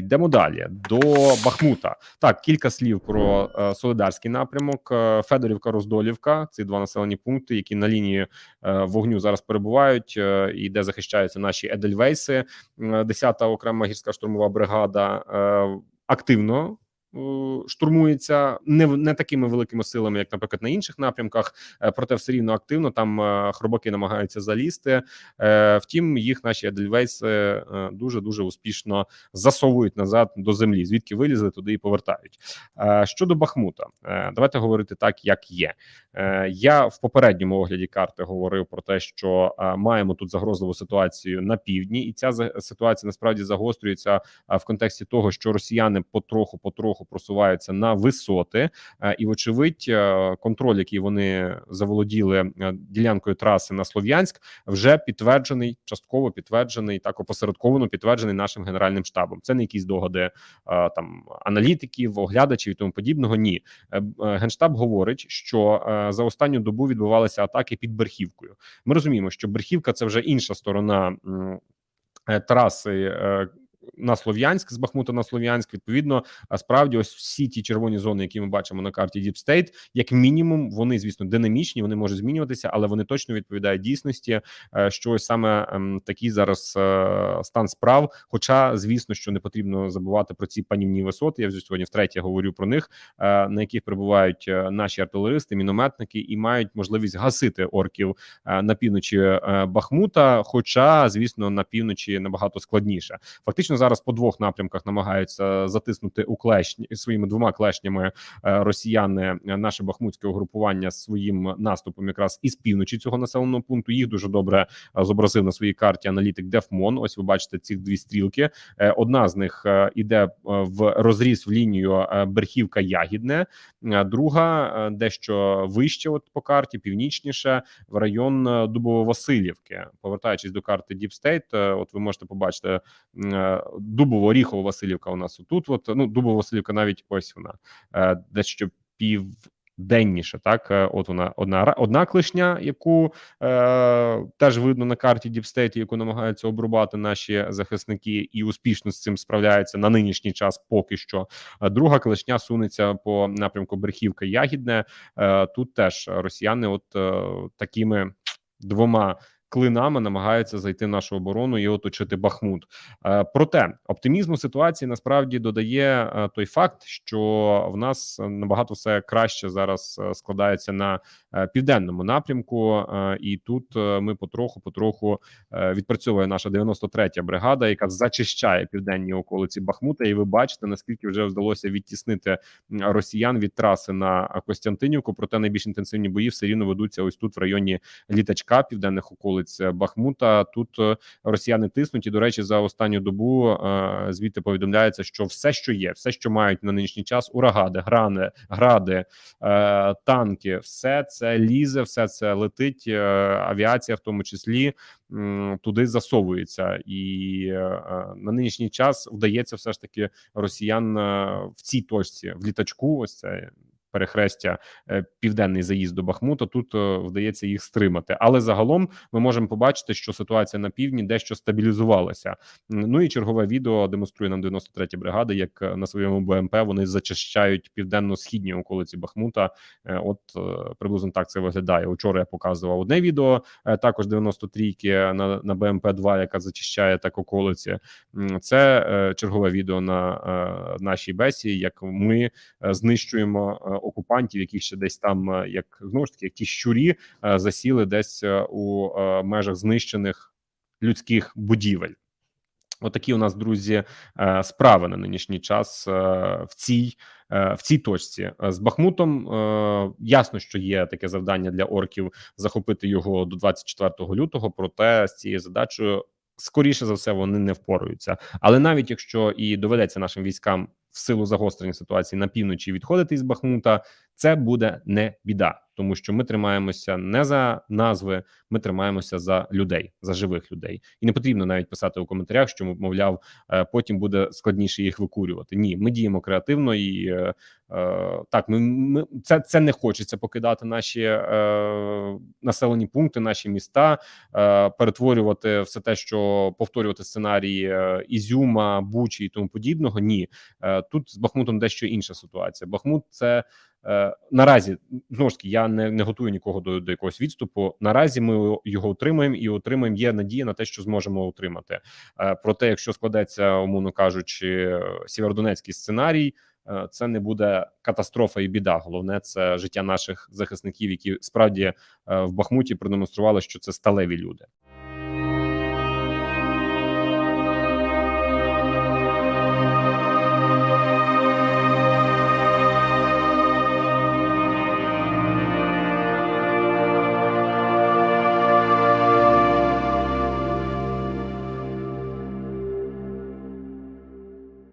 йдемо далі до Бахмута. Так, кілька слів про е, Солидарський напрямок. Е, Федорівка, Роздолівка. Ці два населені пункти, які на лінії е, вогню зараз перебувають, е, і де захищаються наші Едельвейси. Е, 10-та окрема гірська штурмова бригада е, активно. Е, Штурмується не не такими великими силами, як, наприклад, на інших напрямках, е, проте все рівно активно там е, хробаки намагаються залізти. Втім, їх наші Едельвейси дуже дуже успішно засовують назад до землі, звідки вилізли, туди і повертають. Щодо Бахмута, давайте говорити так, як є. Я в попередньому огляді карти говорив про те, що маємо тут загрозливу ситуацію на півдні, і ця ситуація насправді загострюється в контексті того, що росіяни потроху потроху просуваються на висоти, Е, і вочевидь, е, контроль, який вони заволоділи е, ділянкою траси на Слов'янськ, вже підтверджений, частково підтверджений, так опосередковано підтверджений нашим генеральним штабом. Це не якісь догоди е, там аналітиків, оглядачів і тому подібного. Ні, генштаб говорить, що за останню добу відбувалися атаки під Берхівкою. Ми розуміємо, що Берхівка це вже інша сторона траси. На Слов'янськ з Бахмута на Слов'янськ, відповідно, справді, ось всі ті червоні зони, які ми бачимо на карті Deep State, як мінімум, вони звісно динамічні, вони можуть змінюватися, але вони точно відповідають дійсності. е, Що саме ем, такий зараз е, стан справ. Хоча, звісно, що не потрібно забувати про ці панівні висоти. Я вже сьогодні втретє говорю про них, е, на яких перебувають наші артилеристи, мінометники і мають можливість гасити орків на півночі Бахмута. Хоча, звісно, на півночі набагато складніше. Фактично зараз по двох напрямках намагаються затиснути у клешні своїми двома клешнями е, росіяни е, наше бахмутське угрупування своїм наступом, якраз із півночі цього населеного пункту. Їх дуже добре е, зобразив на своїй карті аналітик Дефмон. Ось ви бачите ці дві стрілки. Одна з них іде в розріз в лінію Берхівка Ягідне, друга дещо вище, от по карті, північніше, в район Дубово-Василівки. Повертаючись до карти е, от ви можете побачити м, Дубово-Оріхово Василівка. У нас тут. От ну Дубово-Василівка, навіть ось вона е, дещо пів. Денніше, так Е, от вона одна одна клишня, яку е, теж видно на карті State, яку намагаються обрубати наші захисники, і успішно з цим справляються на нинішній час. Поки що Е, друга клишня сунеться по напрямку Берхівка Ягідне. Е, тут теж росіяни, от е, такими двома клинами намагаються зайти в нашу оборону і оточити Бахмут. Е, Проте оптимізму ситуації насправді додає е, той факт, що в нас набагато все краще зараз е, складається на південному напрямку, і тут ми потроху, потроху відпрацьовує наша 93-я бригада, яка зачищає південні околиці Бахмута. І ви бачите, наскільки вже вдалося відтіснити росіян від траси на Костянтинівку. Проте найбільш інтенсивні бої все рівно ведуться ось тут в районі літачка південних околиць е, Бахмута. Тут е, росіяни тиснуть. І до речі, за останню добу е, звідти повідомляється, що все, що є, все, що мають на нинішній час, урагади, грани, гради, танки, все це лізе, все це летить. Авіація, в тому числі, туди засовується, і на нинішній час вдається все ж таки росіян в цій точці в літачку. Ось це перехрестя е, південний заїзд до Бахмута. Тут е, вдається їх стримати. Але загалом ми можемо побачити, що ситуація на півдні дещо стабілізувалася. Ну і чергове відео демонструє нам 93 бригада, як е, на своєму БМП вони зачищають південно-східні околиці Бахмута. От приблизно так це виглядає. Учора я показував одне відео, також 93-ки на, на БМП 2 яка зачищає так околиці. Це чергове відео на нашій бесі, як ми знищуємо окупантів, які ще десь там, е, як знову ж таки, як ті щурі е, засіли десь е, у межах знищених людських будівель. Отакі у нас друзі справи на нинішній час в цій в цій точці з Бахмутом. Ясно, що є таке завдання для орків захопити його до 24 лютого. Проте з цією задачею скоріше за все вони не впораються. Але навіть якщо і доведеться нашим військам в силу загострення ситуації на півночі відходити із Бахмута, це буде не біда, тому що ми тримаємося не за назви, ми тримаємося за людей, за живих людей, і не потрібно навіть писати у коментарях, що мовляв, е, потім буде складніше їх викурювати. Ні, ми діємо креативно і е, е, так. Ми, ми це це не хочеться покидати наші е, населені пункти, наші міста, е, перетворювати все те, що повторювати сценарії е, Ізюма, Бучі і тому подібного. Ні, е, тут з Бахмутом дещо інша ситуація. Бахмут це. Е, наразі знову ж таки я не не готую нікого до до якогось відступу. Наразі ми його утримуємо і отримаємо. Є надія на те, що зможемо утримати. Е, проте, якщо складеться, умовно кажучи, сєвєродонецький сценарій, е, це не буде катастрофа і біда. Головне це життя наших захисників, які справді в Бахмуті продемонстрували, що це сталеві люди.